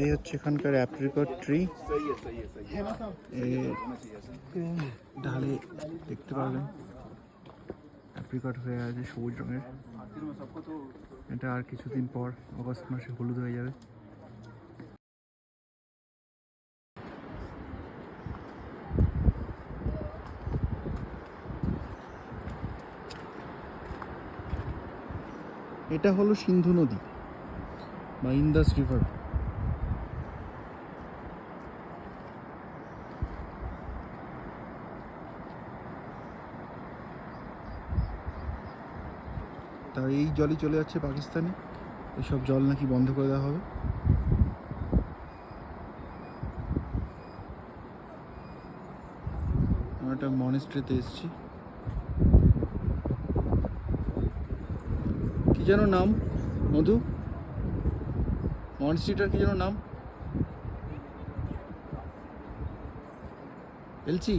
এই হচ্ছে এখানকার অ্যাপ্রিকট ট্রি ঢালে দেখতে পারবেন অ্যাপ্রিকট হয়ে আছে সবুজ রঙের। এটা আর কিছুদিন পর অগস্ট মাসে হলুদ হয়ে যাবে। এটা হলো সিন্ধু নদী। বা ইন্দাস রিভার তা এই জলই চলে যাচ্ছে পাকিস্তানে। এসব জল নাকি বন্ধ করে দেওয়া হবে। একটা মনেস্ট্রিতে এসেছি। কি যেন নাম? মধু? মনস্ট্রিটার কি যেন নাম? এলচি